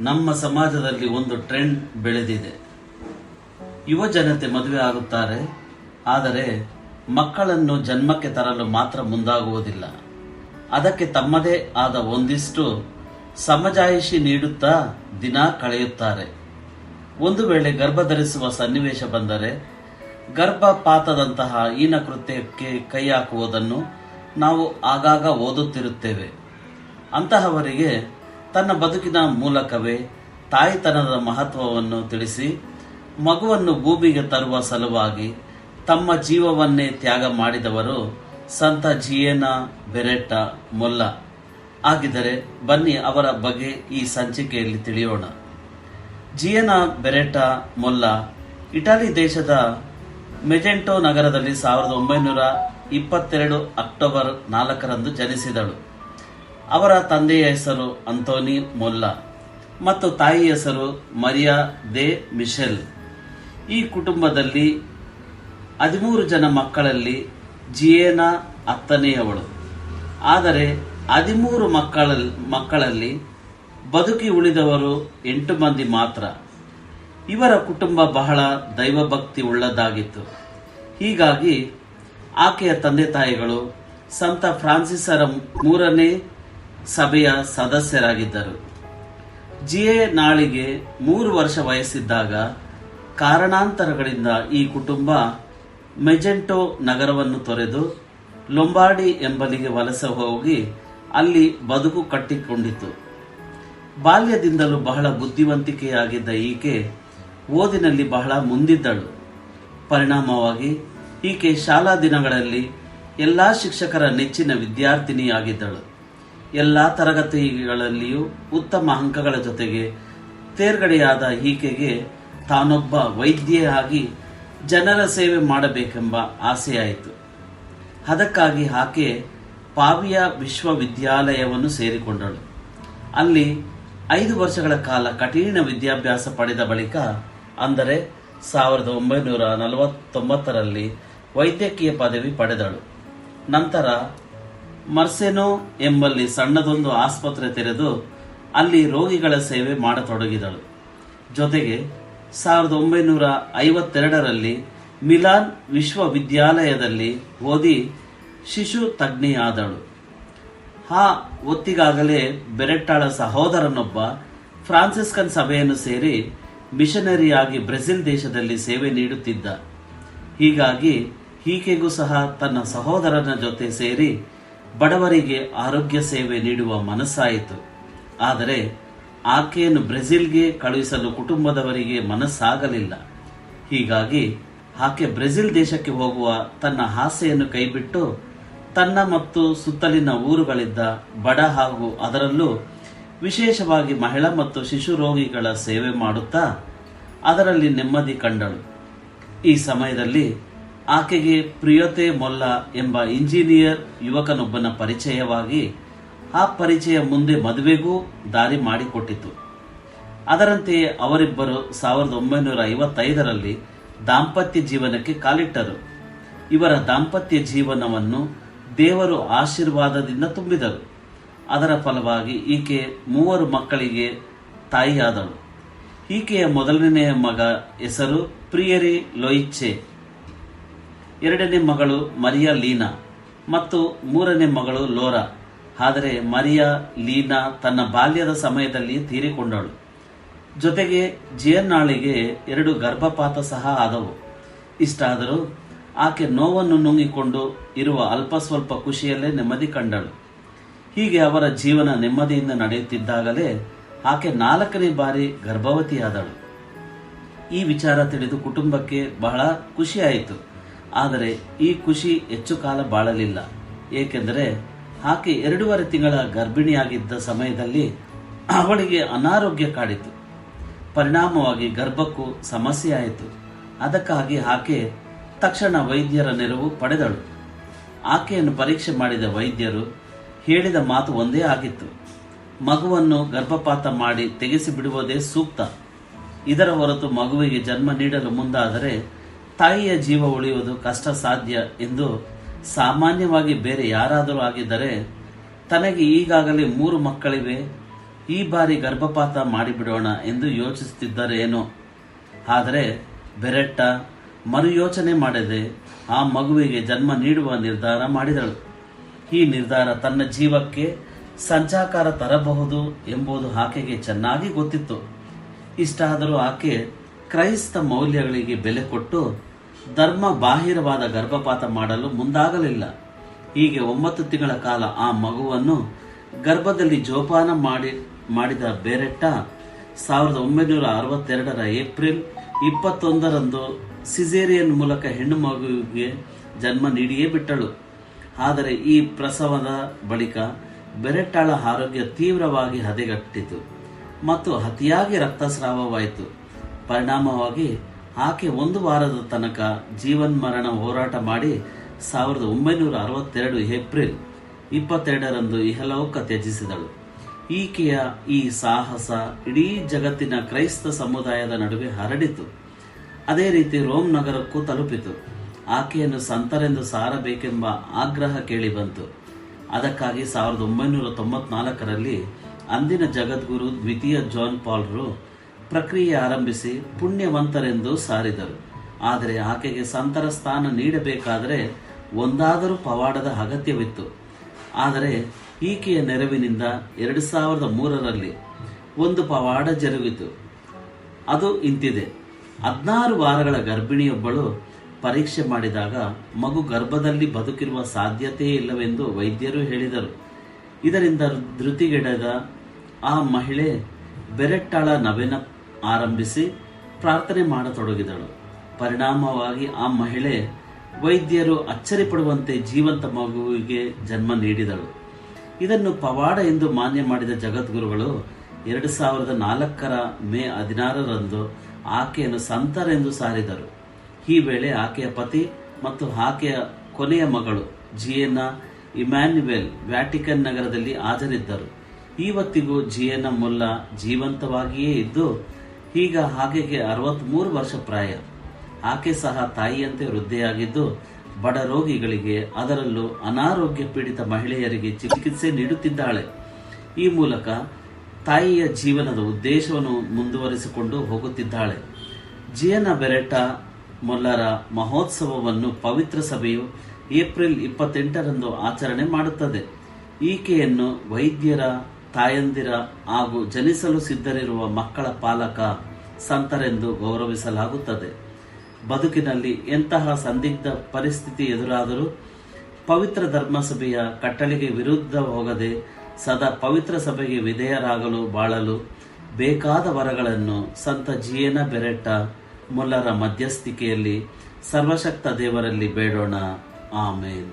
ನಮ್ಮ ಸಮಾಜದಲ್ಲಿ ಒಂದು ಟ್ರೆಂಡ್ ಬೆಳೆದಿದೆ. ಯುವ ಜನತೆ ಮದುವೆ ಆಗುತ್ತಾರೆ, ಆದರೆ ಮಕ್ಕಳನ್ನು ಜನ್ಮಕ್ಕೆ ತರಲು ಮಾತ್ರ ಮುಂದಾಗುವುದಿಲ್ಲ. ಅದಕ್ಕೆ ತಮ್ಮದೇ ಆದ ಒಂದಿಷ್ಟು ಸಮಜಾಯಿಷಿ ನೀಡುತ್ತಾ ದಿನ ಕಳೆಯುತ್ತಾರೆ. ಒಂದು ವೇಳೆ ಗರ್ಭ ಧರಿಸುವ ಸನ್ನಿವೇಶ ಬಂದರೆ, ಗರ್ಭಪಾತದಂತಹ ಈನ ಕೃತ್ಯಕ್ಕೆ ಕೈ ಹಾಕುವುದನ್ನು ನಾವು ಆಗಾಗ ಓದುತ್ತಿರುತ್ತೇವೆ. ಅಂತಹವರಿಗೆ ತನ್ನ ಬದುಕಿನ ಮೂಲಕವೇ ತಾಯಿತನದ ಮಹತ್ವವನ್ನು ತಿಳಿಸಿ, ಮಗುವನ್ನು ಭೂಮಿಗೆ ತರುವ ಸಲುವಾಗಿ ತಮ್ಮ ಜೀವವನ್ನೇ ತ್ಯಾಗ ಮಾಡಿದವರು ಸಂತ ಜಿಯೇನ ಬೆರೆಟ್ಟ ಮೊಲ್ಲ. ಆಗಿದರೆ ಬನ್ನಿ ಅವರ ಬಗ್ಗೆ ಈ ಸಂಚಿಕೆಯಲ್ಲಿ ತಿಳಿಯೋಣ. ಜಿಯೇನ ಬೆರೆಟ್ಟ ಮೊಲ್ಲ ಇಟಲಿ ದೇಶದ ಮೆಜೆಂಟೋ ನಗರದಲ್ಲಿ ಸಾವಿರದ ಒಂಬೈನೂರ ಇಪ್ಪತ್ತೆರಡು ಅಕ್ಟೋಬರ್ ನಾಲ್ಕರಂದು ಜನಿಸಿದಳು. ಅವರ ತಂದೆಯ ಹೆಸರು ಅಂತೋನಿ ಮೊಲ್ಲ ಮತ್ತು ತಾಯಿ ಹೆಸರು ಮರಿಯಾ ದೆ ಮಿಶೆಲ್. ಈ ಕುಟುಂಬದಲ್ಲಿ ಹದಿಮೂರು ಜನ ಮಕ್ಕಳಲ್ಲಿ ಜಿಯೇನಾ ಹತ್ತನೆಯವಳು. ಆದರೆ ಹದಿಮೂರು ಮಕ್ಕಳ ಮಕ್ಕಳಲ್ಲಿ ಬದುಕಿ ಉಳಿದವರು ಎಂಟು ಮಂದಿ ಮಾತ್ರ. ಇವರ ಕುಟುಂಬ ಬಹಳ ದೈವಭಕ್ತಿ ಉಳ್ಳದಾಗಿತ್ತು ಹೀಗಾಗಿ ಆಕೆಯ ತಂದೆ ತಾಯಿಗಳು ಸಂತ ಫ್ರಾನ್ಸಿಸರ ಮೂರನೇ ಸಭೆಯ ಸದಸ್ಯರಾಗಿದ್ದರು. ಜಿಯೆ ನಾಳಿಗೆ ಮೂರು ವರ್ಷ ವಯಸ್ಸಿದ್ದಾಗ ಕಾರಣಾಂತರಗಳಿಂದ ಈ ಕುಟುಂಬ ಮೆಜೆಂಟೋ ನಗರವನ್ನು ತೊರೆದು ಲೊಂಬಾಡಿ ಎಂಬಲಿಗೆ ವಲಸೆ ಹೋಗಿ ಅಲ್ಲಿ ಬದುಕು ಕಟ್ಟಿಕೊಂಡಿತು. ಬಾಲ್ಯದಿಂದಲೂ ಬಹಳ ಬುದ್ಧಿವಂತಿಕೆಯಾಗಿದ್ದ ಈಕೆ ಓದಿನಲ್ಲಿ ಬಹಳ ಮುಂದಿದ್ದಳು. ಪರಿಣಾಮವಾಗಿ ಈಕೆ ಶಾಲಾ ದಿನಗಳಲ್ಲಿ ಎಲ್ಲಾ ಶಿಕ್ಷಕರ ನೆಚ್ಚಿನ ವಿದ್ಯಾರ್ಥಿನಿಯಾಗಿದ್ದಳು. ಎಲ್ಲಾ ತರಗತಿಗಳಲ್ಲಿಯೂ ಉತ್ತಮ ಅಂಕಗಳ ಜೊತೆಗೆ ತೇರ್ಗಡೆಯಾದ ಈಕೆಗೆ ತಾನೊಬ್ಬ ವೈದ್ಯೆಯಾಗಿ ಜನರ ಸೇವೆ ಮಾಡಬೇಕೆಂಬ ಆಸೆಯಾಯಿತು. ಅದಕ್ಕಾಗಿ ಆಕೆ ಪಾವಿಯ ವಿಶ್ವವಿದ್ಯಾಲಯವನ್ನು ಸೇರಿಕೊಂಡಳು. ಅಲ್ಲಿ ಐದು ವರ್ಷಗಳ ಕಾಲ ಕಠಿಣ ವಿದ್ಯಾಭ್ಯಾಸ ಪಡೆದ ಬಳಿಕ, ಅಂದರೆ ಸಾವಿರದ ಒಂಬೈನೂರ ನಲವತ್ತೊಂಬತ್ತರಲ್ಲಿ ವೈದ್ಯಕೀಯ ಪದವಿ ಪಡೆದಳು. ನಂತರ ಮರ್ಸೆನೋ ಎಂಬಲ್ಲಿ ಸಣ್ಣದೊಂದು ಆಸ್ಪತ್ರೆ ತೆರೆದು ಅಲ್ಲಿ ರೋಗಿಗಳ ಸೇವೆ ಮಾಡತೊಡಗಿದಳು. ಜೊತೆಗೆ ಸಾವಿರದ ಒಂಬೈನೂರ ಐವತ್ತೆರಡರಲ್ಲಿ ಮಿಲಾನ್ ವಿಶ್ವವಿದ್ಯಾಲಯದಲ್ಲಿ ಓದಿ ಶಿಶು ತಜ್ಞೆಯಾದಳು. ಆ ಒತ್ತಿಗಾಗಲೇ ಬೆರೆಟ್ಟಾಳ ಸಹೋದರನೊಬ್ಬ ಫ್ರಾನ್ಸಿಸ್ಕನ್ ಸಭೆಯನ್ನು ಸೇರಿ ಮಿಷನರಿಯಾಗಿ ಬ್ರೆಜಿಲ್ ದೇಶದಲ್ಲಿ ಸೇವೆ ನೀಡುತ್ತಿದ್ದ. ಹೀಗಾಗಿ ಈಕೆಗೂ ಸಹ ತನ್ನ ಸಹೋದರನ ಜೊತೆ ಸೇರಿ ಬಡವರಿಗೆ ಆರೋಗ್ಯ ಸೇವೆ ನೀಡುವ ಮನಸ್ಸಾಯಿತು. ಆದರೆ ಆಕೆಯನ್ನು ಬ್ರೆಜಿಲ್ಗೆ ಕಳುಹಿಸಲು ಕುಟುಂಬದವರಿಗೆ ಮನಸ್ಸಾಗಲಿಲ್ಲ. ಹೀಗಾಗಿ ಆಕೆ ಬ್ರೆಜಿಲ್ ದೇಶಕ್ಕೆ ಹೋಗುವ ತನ್ನ ಆಸೆಯನ್ನು ಕೈಬಿಟ್ಟು ತನ್ನ ಮತ್ತು ಸುತ್ತಲಿನ ಊರುಗಳಿದ್ದ ಬಡ ಹಾಗೂ ಅದರಲ್ಲೂ ವಿಶೇಷವಾಗಿ ಮಹಿಳಾ ಮತ್ತು ಶಿಶು ರೋಗಿಗಳ ಸೇವೆ ಮಾಡುತ್ತಾ ಅದರಲ್ಲಿ ನೆಮ್ಮದಿ ಕಂಡಳು. ಈ ಸಮಯದಲ್ಲಿ ಆಕೆಗೆ ಪ್ರಿಯತೆ ಮೊಲ್ಲ ಎಂಬ ಇಂಜಿನಿಯರ್ ಯುವಕನೊಬ್ಬನ ಪರಿಚಯವಾಗಿ ಆ ಪರಿಚಯ ಮುಂದೆ ಮದುವೆಗೂ ದಾರಿ ಮಾಡಿಕೊಟ್ಟಿತು. ಅದರಂತೆಯೇ ಅವರಿಬ್ಬರು ಸಾವಿರದ ಒಂಬೈನೂರ ಐವತ್ತೈದರಲ್ಲಿ ದಾಂಪತ್ಯ ಜೀವನಕ್ಕೆ ಕಾಲಿಟ್ಟರು. ಇವರ ದಾಂಪತ್ಯ ಜೀವನವನ್ನು ದೇವರು ಆಶೀರ್ವಾದದಿಂದ ತುಂಬಿದರು. ಅದರ ಫಲವಾಗಿ ಈಕೆ ಮೂವರು ಮಕ್ಕಳಿಗೆ ತಾಯಿಯಾದಳು. ಈಕೆಯ ಮೊದಲನೆಯ ಮಗ ಹೆಸರು ಪ್ರಿಯರಿ ಲೊಯಿಚ್ಚೆ. ಎರಡನೇ ಮಗಳು ಮರಿಯಾ ಲೀನಾ ಮತ್ತು ಮೂರನೇ ಮಗಳು ಲೋರಾ. ಆದರೆ ಮರಿಯಾ ಲೀನಾ ತನ್ನ ಬಾಲ್ಯದ ಸಮಯದಲ್ಲಿ ತೀರಿಕೊಂಡಳು. ಜೊತೆಗೆ ಜಿಯನ್ನಾಳಿಗೆ ಎರಡು ಗರ್ಭಪಾತ ಸಹ ಆದವು. ಇಷ್ಟಾದರೂ ಆಕೆ ನೋವನ್ನು ನುಂಗಿಕೊಂಡು ಇರುವ ಅಲ್ಪ ಸ್ವಲ್ಪ ಖುಷಿಯಲ್ಲೇ ನೆಮ್ಮದಿ ಕಂಡಳು. ಹೀಗೆ ಅವರ ಜೀವನ ನೆಮ್ಮದಿಯಿಂದ ನಡೆಯುತ್ತಿದ್ದಾಗಲೇ ಆಕೆ ನಾಲ್ಕನೇ ಬಾರಿ ಗರ್ಭವತಿಯಾದಳು. ಈ ವಿಚಾರ ತಿಳಿದು ಕುಟುಂಬಕ್ಕೆ ಬಹಳ ಖುಷಿಯಾಯಿತು. ಆದರೆ ಈ ಖುಷಿ ಹೆಚ್ಚು ಕಾಲ ಬಾಳಲಿಲ್ಲ. ಏಕೆಂದರೆ ಆಕೆ ಎರಡೂವರೆ ತಿಂಗಳ ಗರ್ಭಿಣಿಯಾಗಿದ್ದ ಸಮಯದಲ್ಲಿ ಅವಳಿಗೆ ಅನಾರೋಗ್ಯ ಕಾಡಿತು. ಪರಿಣಾಮವಾಗಿ ಗರ್ಭಕ್ಕೂ ಸಮಸ್ಯೆ ಆಯಿತು. ಅದಕ್ಕಾಗಿ ಆಕೆ ತಕ್ಷಣ ವೈದ್ಯರ ನೆರವು ಪಡೆದಳು. ಆಕೆಯನ್ನು ಪರೀಕ್ಷೆ ಮಾಡಿದ ವೈದ್ಯರು ಹೇಳಿದ ಮಾತು ಒಂದೇ ಆಗಿತ್ತು. ಮಗುವನ್ನು ಗರ್ಭಪಾತ ಮಾಡಿ ತೆಗೆಸಿ ಬಿಡುವುದೇ ಸೂಕ್ತ. ಇದರ ಹೊರತು ಮಗುವಿಗೆ ಜನ್ಮ ನೀಡಲು ಮುಂದಾದರೆ ತಾಯಿಯ ಜೀವ ಉಳಿಯುವುದು ಕಷ್ಟ ಸಾಧ್ಯ ಎಂದು ಸಾಮಾನ್ಯವಾಗಿ ಬೇರೆ ಯಾರಾದರೂ ಆಗಿದ್ದರೆ ತನಗೆ ಈಗಾಗಲೇ ಮೂರು ಮಕ್ಕಳಿವೆ, ಈ ಬಾರಿ ಗರ್ಭಪಾತ ಮಾಡಿಬಿಡೋಣ ಎಂದು ಯೋಚಿಸುತ್ತಿದ್ದರೇನೋ ಆದರೆ ಬೆರೆಟ್ಟ ಮರುಯೋಚನೆ ಮಾಡದೆ ಆ ಮಗುವಿಗೆ ಜನ್ಮ ನೀಡುವ ನಿರ್ಧಾರ ಮಾಡಿದಳು. ಈ ನಿರ್ಧಾರ ತನ್ನ ಜೀವಕ್ಕೆ ಸಂಚಾಕಾರ ತರಬಹುದು ಎಂಬುದು ಆಕೆಗೆ ಚೆನ್ನಾಗಿ ಗೊತ್ತಿತ್ತು. ಇಷ್ಟಾದರೂ ಆಕೆ ಕ್ರೈಸ್ತ ಮೌಲ್ಯಗಳಿಗೆ ಬೆಲೆ ಕೊಟ್ಟು ಧರ್ಮ ಬಾಹಿರವಾದ ಗರ್ಭಪಾತ ಮಾಡಲು ಮುಂದಾಗಲಿಲ್ಲ. ಹೀಗೆ ಒಂಬತ್ತು ತಿಂಗಳ ಕಾಲ ಆ ಮಗುವನ್ನು ಗರ್ಭದಲ್ಲಿ ಜೋಪಾನ ಮಾಡಿ, ಮಾಡಿದ ಬೇರೆಟ್ಟ ಸಾವಿರದ ಒಂಬೈನೂರ ಅರವತ್ತೆರಡರ ಏಪ್ರಿಲ್ ಇಪ್ಪತ್ತೊಂದರಂದು ಸಿಜೇರಿಯನ್ ಮೂಲಕ ಹೆಣ್ಣು ಮಗುವಿಗೆ ಜನ್ಮ ನೀಡಿಯೇ ಬಿಟ್ಟಳು. ಆದರೆ ಈ ಪ್ರಸವದ ಬಳಿಕ ಬೆರೆಟ್ಟಾಳ ಆರೋಗ್ಯ ತೀವ್ರವಾಗಿ ಹದೆಗಟ್ಟಿತು ಮತ್ತು ಅತಿಯಾಗಿ ರಕ್ತಸ್ರಾವವಾಯಿತು. ಪರಿಣಾಮವಾಗಿ ಆಕೆ ಒಂದು ವಾರದ ತನಕ ಜೀವನ್ಮರಣ ಹೋರಾಟ ಮಾಡಿ ಸಾವಿರದ ಒಂಬೈನೂರ ಅರವತ್ತೆರಡು ಏಪ್ರಿಲ್ ಇಪ್ಪತ್ತೆರಡರಂದು ಇಹಲೋಕ ತ್ಯಜಿಸಿದಳು. ಈಕೆಯ ಈ ಸಾಹಸ ಇಡೀ ಜಗತ್ತಿನ ಕ್ರೈಸ್ತ ಸಮುದಾಯದ ನಡುವೆ ಹರಡಿತು. ಅದೇ ರೀತಿ ರೋಮ್ ನಗರಕ್ಕೂ ತಲುಪಿತು. ಆಕೆಯನ್ನು ಸಂತರೆಂದು ಸಾರಬೇಕೆಂಬ ಆಗ್ರಹ ಕೇಳಿಬಂತು ಅದಕ್ಕಾಗಿ ಸಾವಿರದ ಒಂಬೈನೂರ ತೊಂಬತ್ನಾಲ್ಕರಲ್ಲಿ ಅಂದಿನ ಜಗದ್ಗುರು ದ್ವಿತೀಯ ಜಾನ್ ಪಾಲ್ರು ಪ್ರಕ್ರಿಯೆ ಆರಂಭಿಸಿ ಪುಣ್ಯವಂತರೆಂದು ಸಾರಿದರು. ಆದರೆ ಆಕೆಗೆ ಸಂತರ ಸ್ಥಾನ ನೀಡಬೇಕಾದರೆ ಒಂದಾದರೂ ಪವಾಡದ ಅಗತ್ಯವಿತ್ತು. ಆದರೆ ಈಕೆಯ ನೆರವಿನಿಂದ ಎರಡು ಸಾವಿರದ ಮೂರರಲ್ಲಿ ಒಂದು ಪವಾಡ ಜರುಗಿತು. ಅದು ಇಂತಿದೆ. ಹದಿನಾರು ವಾರಗಳ ಗರ್ಭಿಣಿಯೊಬ್ಬಳು ಪರೀಕ್ಷೆ ಮಾಡಿದಾಗ ಮಗು ಗರ್ಭದಲ್ಲಿ ಬದುಕಿರುವ ಸಾಧ್ಯತೆಯೇ ಇಲ್ಲವೆಂದು ವೈದ್ಯರು ಹೇಳಿದರು. ಇದರಿಂದ ಧೃತಿಗೆಡದ ಆ ಮಹಿಳೆ ಬೆರೆಟ್ಟಾಳ ನವೆನ ಆರಂಭಿಸಿ ಪ್ರಾರ್ಥನೆ ಮಾಡತೊಡಗಿದಳು. ಪರಿಣಾಮವಾಗಿ ಆ ಮಹಿಳೆ ವೈದ್ಯರು ಅಚ್ಚರಿಪಡುವಂತೆ ಜೀವಂತ ಮಗುವಿಗೆ ಜನ್ಮ ನೀಡಿದಳು. ಇದನ್ನು ಪವಾಡ ಎಂದು ಮಾನ್ಯ ಮಾಡಿದ ಜಗದ್ಗುರುಗಳು ಎರಡು ಸಾವಿರದ ನಾಲ್ಕರ ಮೇ ಹದಿನಾರರಂದು ಆಕೆಯನ್ನು ಸಂತರೆಂದು ಸಾರಿದರು. ಈ ವೇಳೆ ಆಕೆಯ ಪತಿ ಮತ್ತು ಆಕೆಯ ಕೊನೆಯ ಮಗಳು ಜಿಯೇನ ಇಮ್ಯಾನ್ಯುವೆಲ್ ವ್ಯಾಟಿಕನ್ ನಗರದಲ್ಲಿ ಹಾಜರಿದ್ದರು. ಇವತ್ತಿಗೂ ಜಿಯೇನ ಮುಲ್ಲಾ ಜೀವಂತವಾಗಿಯೇ ಇದ್ದು ಈಗ ಆಕೆಗೆ ಅರವತ್ಮೂರು ವರ್ಷ ಪ್ರಾಯ. ಆಕೆ ಸಹ ತಾಯಿಯಂತೆ ವೃದ್ಧೆಯಾಗಿದ್ದು, ಬಡ ರೋಗಿಗಳಿಗೆ ಅದರಲ್ಲೂ ಅನಾರೋಗ್ಯ ಪೀಡಿತ ಮಹಿಳೆಯರಿಗೆ ಚಿಕಿತ್ಸೆ ನೀಡುತ್ತಿದ್ದಾಳೆ. ಈ ಮೂಲಕ ತಾಯಿಯ ಜೀವನದ ಉದ್ದೇಶವನ್ನು ಮುಂದುವರಿಸಿಕೊಂಡು ಹೋಗುತ್ತಿದ್ದಾಳೆ. ಜಿಯನ ಬೆರೆಟ ಮೊಲ್ಲರ ಮಹೋತ್ಸವವನ್ನು ಪವಿತ್ರ ಸಭೆಯು ಏಪ್ರಿಲ್ ಇಪ್ಪತ್ತೆಂಟರಂದು ಆಚರಣೆ ಮಾಡುತ್ತದೆ. ಈಕೆಯನ್ನು ವೈದ್ಯರ ತಾಯಂದಿರ ಹಾಗೂ ಜನಿಸಲು ಸಿದ್ಧರಿರುವ ಮಕ್ಕಳ ಪಾಲಕ ಸಂತರೆಂದು ಗೌರವಿಸಲಾಗುತ್ತದೆ. ಬದುಕಿನಲ್ಲಿ ಎಂತಹ ಸಂದಿಗ್ಧ ಪರಿಸ್ಥಿತಿ ಎದುರಾದರೂ ಪವಿತ್ರ ಧರ್ಮಸಭೆಯ ಕಟ್ಟಳಿಗೆ ವಿರುದ್ಧ ಹೋಗದೆ ಸದಾ ಪವಿತ್ರ ಸಭೆಗೆ ವಿಧೇಯರಾಗಲು ಬಾಳಲು ಬೇಕಾದ ವರಗಳನ್ನು ಸಂತ ಜಿಯನ ಬೆರೆಟ್ಟ ಮುಲ್ಲರ ಮಧ್ಯಸ್ಥಿಕೆಯಲ್ಲಿ ಸರ್ವಶಕ್ತ ದೇವರಲ್ಲಿ ಬೇಡೋಣ. ಆಮೇನ್.